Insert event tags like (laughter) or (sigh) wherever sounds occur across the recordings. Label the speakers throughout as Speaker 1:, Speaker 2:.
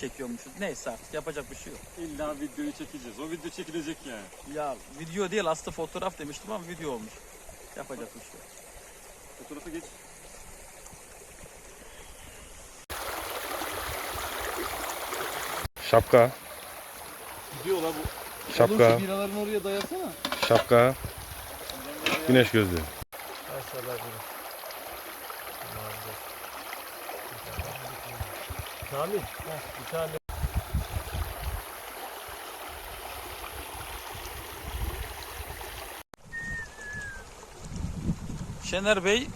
Speaker 1: Çekiyormuşuz. Neyse artık yapacak bir şey yok.
Speaker 2: İlla videoyu çekeceğiz. O video çekilecek yani.
Speaker 1: Ya video değil aslında fotoğraf demiştim ama video olmuş. Yapacak bir şey yok.
Speaker 2: Fotoğrafa geç.
Speaker 3: Şapka,
Speaker 2: Gidiyor la bu.
Speaker 3: şapka,
Speaker 2: biraların oraya dayasana.
Speaker 3: şapka, güneş gözlüğü.
Speaker 2: Kamil. Bir tane.
Speaker 1: Şener Bey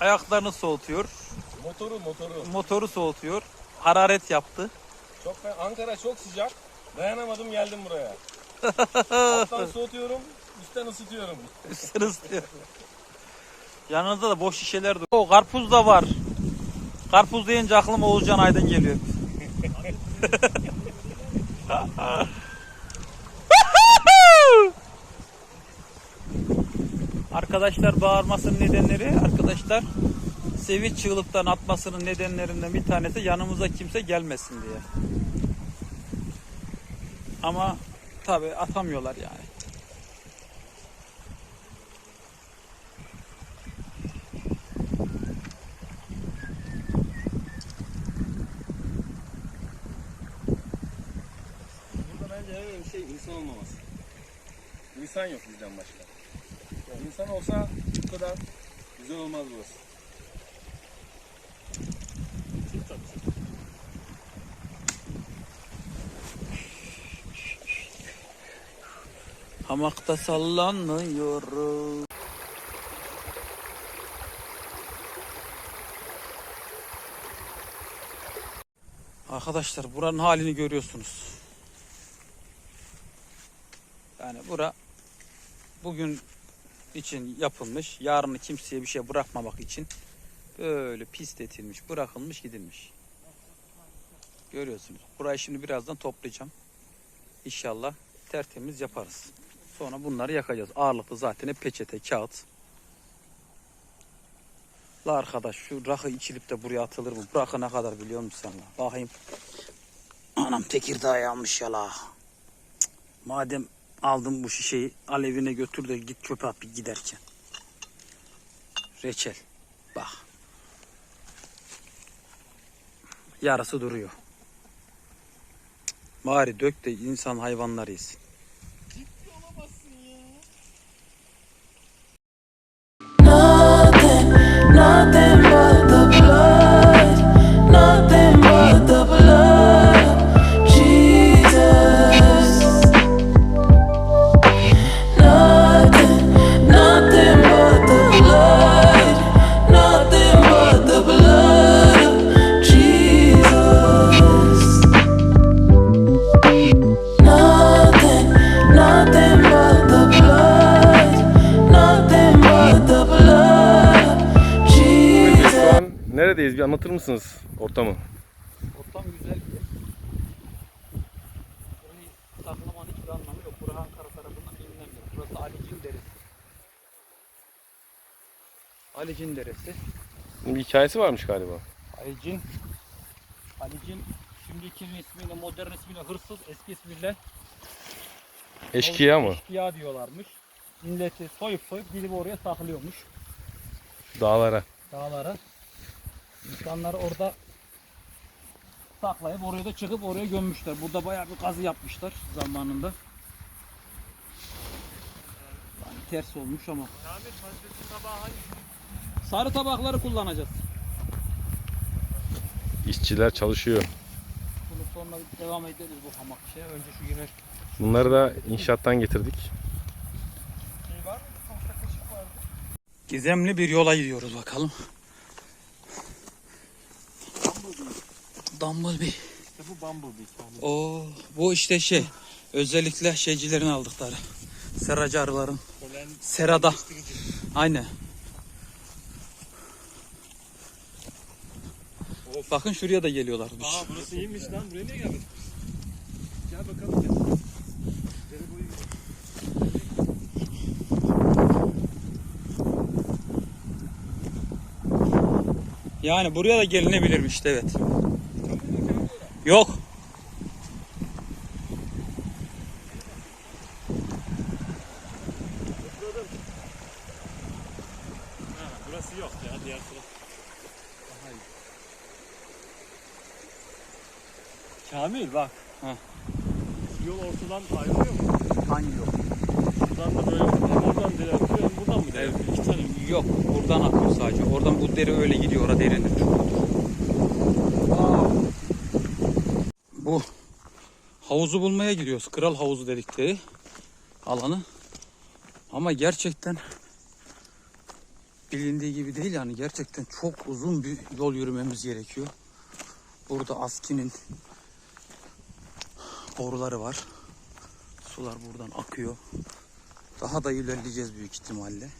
Speaker 1: ayaklarını soğutuyor.
Speaker 2: Motoru motoru.
Speaker 1: Motoru soğutuyor. Hararet yaptı.
Speaker 2: Çok fe- Ankara çok sıcak. Dayanamadım geldim buraya. (laughs) Alttan soğutuyorum, üstten ısıtıyorum.
Speaker 1: Üstüne ısıtıyor. Yanınızda da boş şişeler de. O karpuz da var. Karpuz deyince aklıma Oğuzcan Aydın geliyor. Arkadaşlar bağırmasının nedenleri arkadaşlar sevinç çığlıktan atmasının nedenlerinden bir tanesi yanımıza kimse gelmesin diye. Ama tabi atamıyorlar yani.
Speaker 2: Bence en önemli şey insan olmaması. İnsan yok bizden başka. İnsan olsa bu kadar güzel olmaz burası.
Speaker 1: Hamakta sallanıyorum. Arkadaşlar buranın halini görüyorsunuz. Yani bura bugün için yapılmış. Yarını kimseye bir şey bırakmamak için böyle pisletilmiş, bırakılmış, gidilmiş. Görüyorsunuz. Burayı şimdi birazdan toplayacağım. İnşallah tertemiz yaparız. Sonra bunları yakacağız. Ağırlıklı zaten hep peçete, kağıt. La arkadaş şu rakı içilip de buraya atılır mı? Bu rakı ne kadar biliyor musun sen? Bakayım. Anam Tekirdağ yanmış ya la. Madem aldım bu şişeyi al evine götür de git çöpe at bir giderken. Reçel. Bak. Yarısı duruyor. Bari dök de insan hayvanlar yesin.
Speaker 3: Neredeyiz? Bir anlatır mısınız ortamı?
Speaker 1: Ortam güzel bir yer. Burayı saklamanın hiçbir anlamı yok. Burası Ankara tarafından bilinemiyor. Burası Alicin Deresi. Alicin Deresi.
Speaker 3: Bunun bir hikayesi varmış galiba.
Speaker 1: Alicin. Alicin şimdiki ismiyle, modern ismiyle hırsız, eski ismiyle
Speaker 3: Eşkıya mı?
Speaker 1: eşkıya diyorlarmış. Milleti soyup soyup gidip oraya saklıyormuş.
Speaker 3: Dağlara.
Speaker 1: dağlara. İnsanlar orada saklayıp oraya da çıkıp oraya gömmüşler. Burada bayağı bir kazı yapmışlar zamanında. Yani ters olmuş ama. Sarı tabakları kullanacağız.
Speaker 3: İşçiler çalışıyor.
Speaker 1: Bunu sonra devam ederiz bu hamak şey. Önce şu yemek.
Speaker 3: Bunları da inşaattan getirdik.
Speaker 1: Gizemli bir yola gidiyoruz bakalım. Dumblebee.
Speaker 2: İşte bu Bumblebee.
Speaker 1: O bu işte şey. Özellikle şeycilerin aldıkları. Seracı arıların. Serada. Aynen. Bakın şuraya da geliyorlarmış.
Speaker 2: Aa burası iyiymiş lan. Buraya niye geldin? Gel bakalım. Gel.
Speaker 1: Yani buraya da gelinebilirmiş evet. Yok.
Speaker 2: Burası yok ya diğer taraf. Kamil bak.
Speaker 1: Heh.
Speaker 2: Yol ortadan ayrılıyor mu?
Speaker 1: Hangi yol?
Speaker 2: Buradan da böyle hem oradan dere akıyor hem buradan mı dere akıyor? İki tane mi?
Speaker 1: Yok buradan akıyor sadece. Oradan bu deri öyle gidiyor. Orada derindir. Bu havuzu bulmaya gidiyoruz. Kral havuzu dedikleri alanı. Ama gerçekten bilindiği gibi değil yani gerçekten çok uzun bir yol yürümemiz gerekiyor. Burada Aski'nin boruları var. Sular buradan akıyor. Daha da ilerleyeceğiz büyük ihtimalle.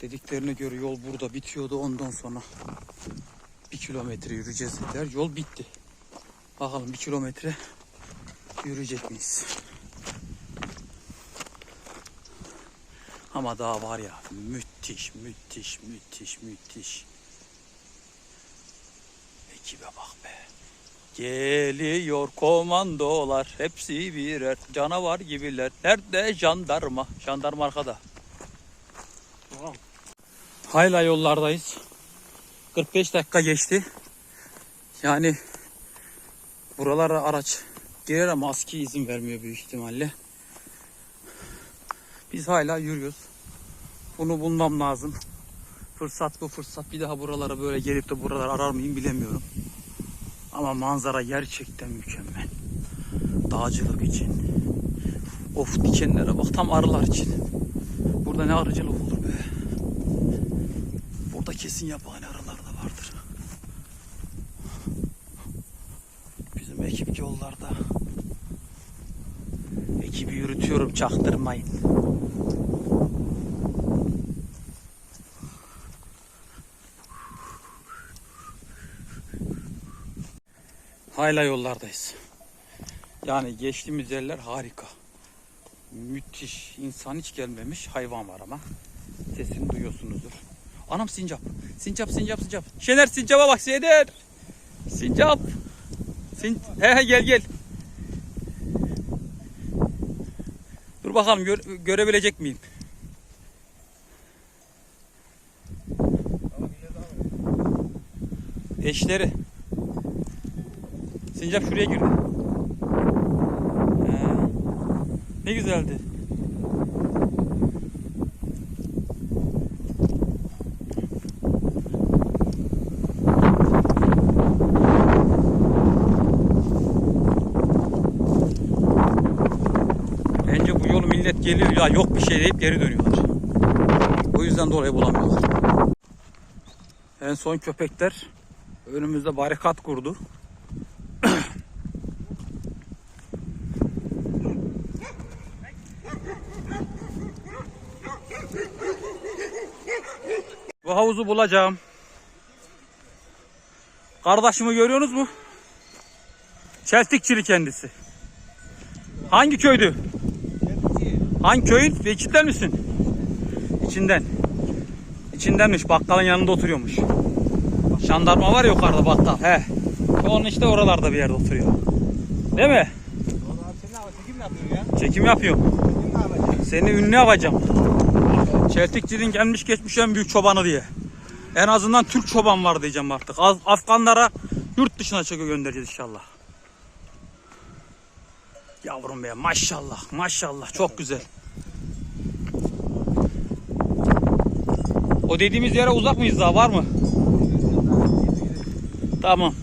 Speaker 1: Dediklerine göre yol burada bitiyordu. Ondan sonra bir kilometre yürüyeceğiz dediler. Yol bitti. Bakalım bir kilometre yürüyecek miyiz? Ama daha var ya müthiş, müthiş, müthiş, müthiş. Ekibe bak be. Geliyor komandolar hepsi birer canavar gibiler. Nerede jandarma? Jandarma arkada.
Speaker 2: Tamam.
Speaker 1: Hala yollardayız. 45 dakika geçti. Yani buralara araç girer ama aski izin vermiyor büyük ihtimalle. Biz hala yürüyoruz. Bunu bulmam lazım. Fırsat bu fırsat. Bir daha buralara böyle gelip de buraları arar mıyım bilemiyorum. Ama manzara gerçekten mükemmel. Dağcılık için. Of dikenlere bak tam arılar için. Burada ne arıcılık olur be. Burada kesin yabani arılar da vardır. Yollarda. Ekibi yürütüyorum çaktırmayın. Hala yollardayız. Yani geçtiğimiz yerler harika. Müthiş. İnsan hiç gelmemiş. Hayvan var ama. Sesini duyuyorsunuzdur. Anam sincap. Sincap sincap sincap. Şener sincapa bak Şener. Sincap. Sin he he gel gel. Dur bakalım gör- görebilecek miyim? Eşleri. Sincap şuraya girdi. Ne güzeldi. Bence bu yolu millet geliyor ya yok bir şey deyip geri dönüyorlar. O yüzden dolayı bulamıyorlar. En son köpekler önümüzde barikat kurdu. (coughs) Bu havuzu bulacağım. Kardeşimi görüyorsunuz mu? Çeltikçili kendisi. Hangi köydü? Hangi köyün? Ve içinden misin? İçinden. İçindenmiş. Bakkalın yanında oturuyormuş. Jandarma var ya yukarıda bakkal. He. Onun işte oralarda bir yerde oturuyor. Değil mi? Çekim yapıyorum. Seni ünlü yapacağım. Çeltikçinin gelmiş geçmiş en büyük çobanı diye. En azından Türk çoban var diyeceğim artık. Az, Afganlara yurt dışına çekiyor göndereceğiz inşallah. Yavrum be maşallah maşallah çok güzel. O dediğimiz yere uzak mıyız daha var mı? Tamam.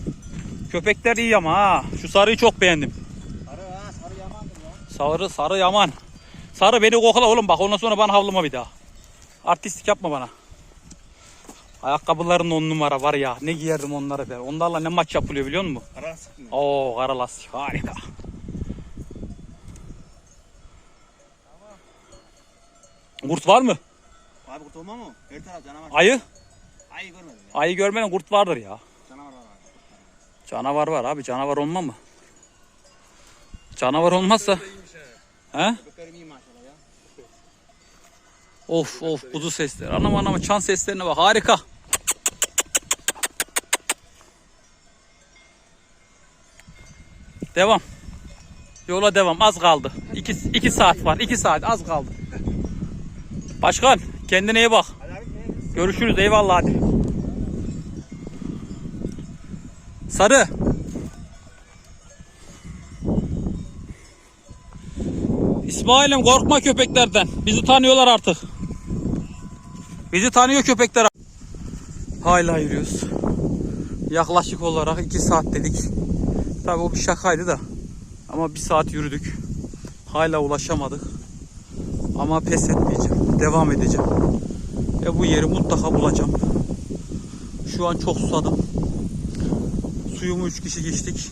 Speaker 1: Köpekler iyi ama ha. Şu sarıyı çok beğendim. Sarı sarı yaman. Sarı beni kokla oğlum bak ondan sonra bana havlama bir daha. Artistlik yapma bana. Ayakkabıların on numara var ya. Ne giyerdim onları ben. Onlarla ne maç yapılıyor biliyor musun?
Speaker 2: Kara sıkma.
Speaker 1: Oo kara lastik harika. Kurt var mı?
Speaker 4: Abi kurt olma mı? Her taraf canavar.
Speaker 1: Ayı?
Speaker 4: Ayı görmedim ya.
Speaker 1: Ayı görmeden kurt vardır ya.
Speaker 4: Canavar var abi.
Speaker 1: Canavar var abi. Canavar olma mı? Canavar olmazsa. He?
Speaker 4: Köpeklerim iyi maşallah ya.
Speaker 1: Of of kuzu sesleri. Anam anam çan seslerine bak. Harika. Devam. Yola devam. Az kaldı. 2 2 saat var. 2 saat az kaldı. Başkan kendine iyi bak. Görüşürüz. Eyvallah hadi. Sarı. İsmail'im korkma köpeklerden. Bizi tanıyorlar artık. Bizi tanıyor köpekler. Hala yürüyoruz. Yaklaşık olarak 2 saat dedik. Tabii o bir şakaydı da. Ama bir saat yürüdük. Hala ulaşamadık. Ama pes etmeyeceğim. Devam edeceğim. Ve bu yeri mutlaka bulacağım. Şu an çok susadım. Suyumu 3 kişi içtik.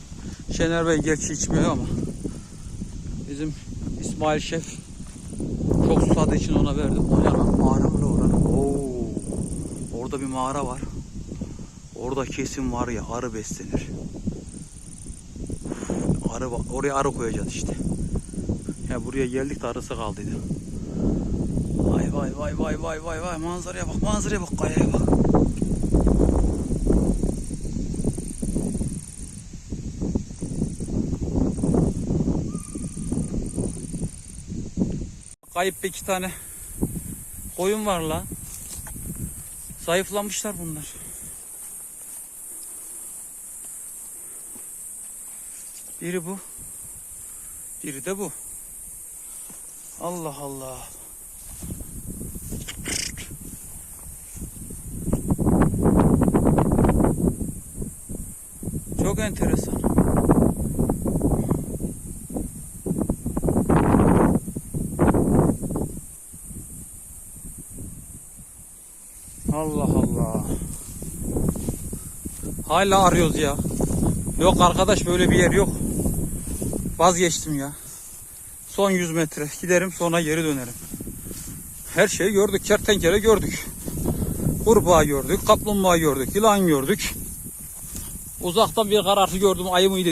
Speaker 1: Şener Bey gerçi içmiyor ama. Bizim İsmail Şef çok susadığı için ona verdim. O lan? Mağara mı orada? Oo. Orada bir mağara var. Orada kesin var ya arı beslenir. Arı oraya arı koyacağız işte. Ya buraya geldik de arısı kaldıydı. Vay vay vay vay vay manzaraya bak manzaraya bak kayaya bak. Kayıp bir iki tane koyun var la. Zayıflamışlar bunlar. Biri bu. Biri de bu. Allah Allah. Çok enteresan. Allah Allah. Hala arıyoruz ya. Yok arkadaş böyle bir yer yok. Vazgeçtim ya. Son 100 metre giderim sonra geri dönerim. Her şeyi gördük. Kertenkele gördük. Kurbağa gördük. Kaplumbağa gördük. Yılan gördük. Uzaktan bir karartı gördüm. Ayı mıydı?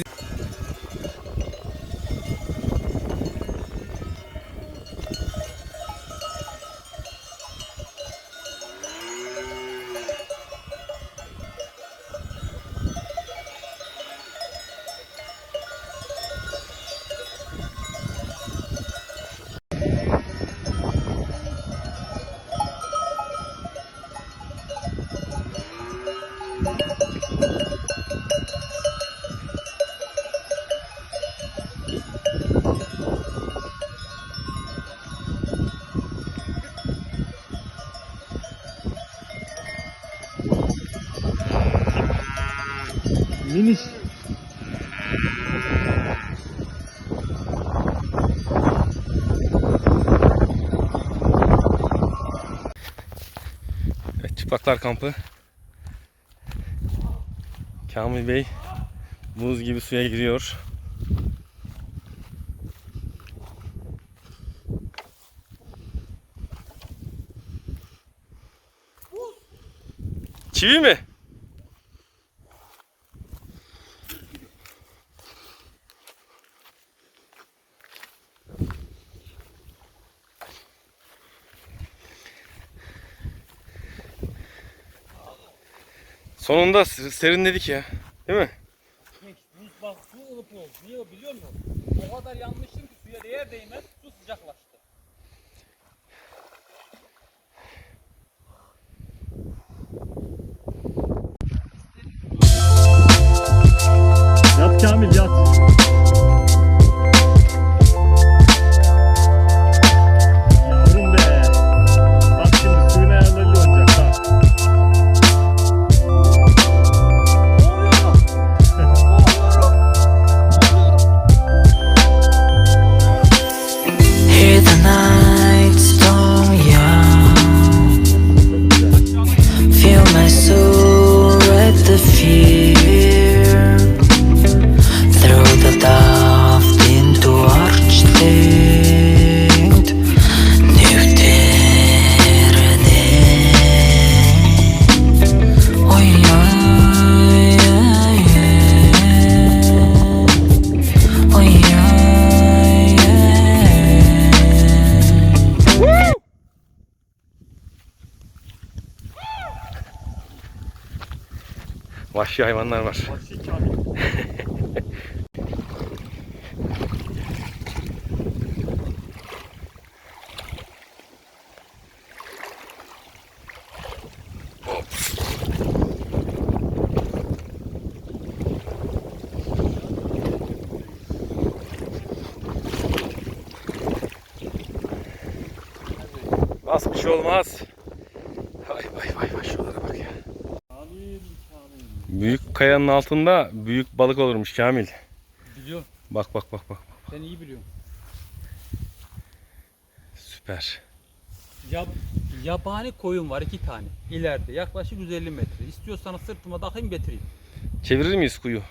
Speaker 3: Miniş. Evet, çıplaklar kampı. Kamil Bey buz gibi suya giriyor. Çivi mi? Sonunda serinledik ya. Değil mi?
Speaker 1: Bak su ılıp oldu. Niye biliyor musun? O kadar yanmıştım ki suya değer değmez
Speaker 3: vahşi hayvanlar var.
Speaker 2: Vahşi Az bir şey olmaz. Vay vay vay vay şuralara Büyük kayanın altında büyük balık olurmuş Kamil.
Speaker 1: Biliyorum.
Speaker 2: Bak bak bak bak.
Speaker 1: Ben iyi biliyorum.
Speaker 2: Süper.
Speaker 1: Yab yabani koyun var iki tane. İleride yaklaşık 150 metre. İstiyorsanız sırtıma takayım getireyim.
Speaker 2: Çevirir miyiz kuyu?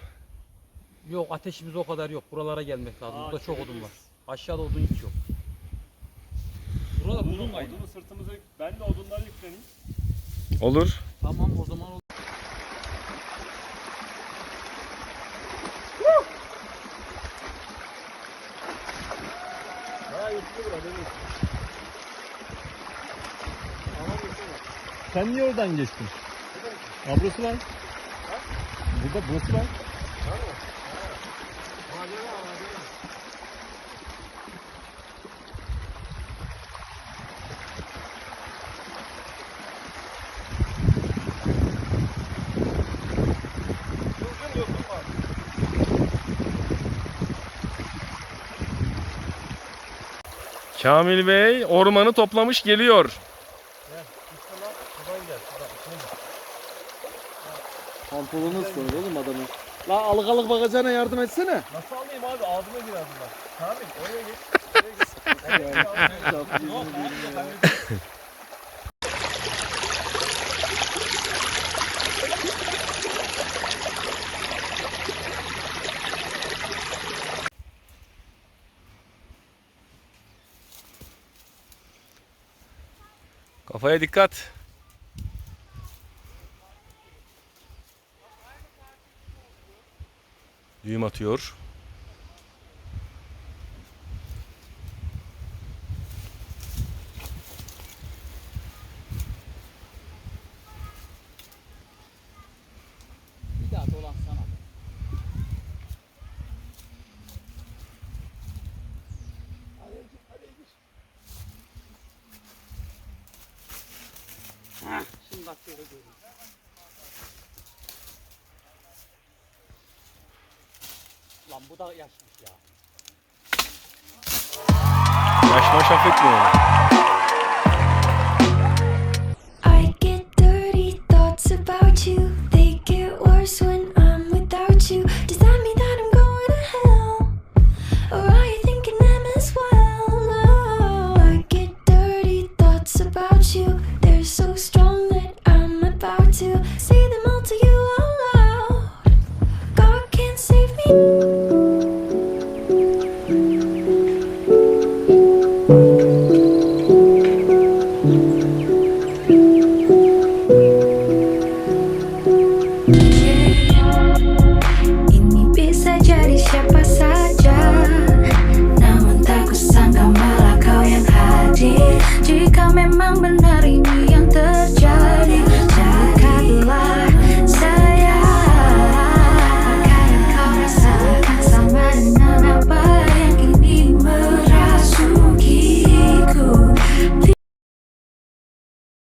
Speaker 1: Yok ateşimiz o kadar yok. Buralara gelmek lazım. Burada çok odun var. Aşağıda odun hiç yok. Burada odun kaynağı.
Speaker 3: Odunu sırtımıza ben de odunları yükleneyim.
Speaker 2: Olur.
Speaker 1: Tamam o zaman o-
Speaker 3: Sen niye oradan geçtin? Ha burası var. Burada burası var.
Speaker 2: Kamil Bey ormanı toplamış geliyor.
Speaker 5: Pantolonu ıslanır oğlum adamın. La alık alık bakacağına yardım etsene.
Speaker 3: Nasıl alayım abi? Ağzıma girer bunlar. Kamil oraya git.
Speaker 2: Kafaya dikkat. Düğüm atıyor.
Speaker 1: bir daha dolan sana. Heh, Şimdi bak şöyle göreyim. Lan bu da yaşmış ya.
Speaker 2: Yaş maş affetmiyor.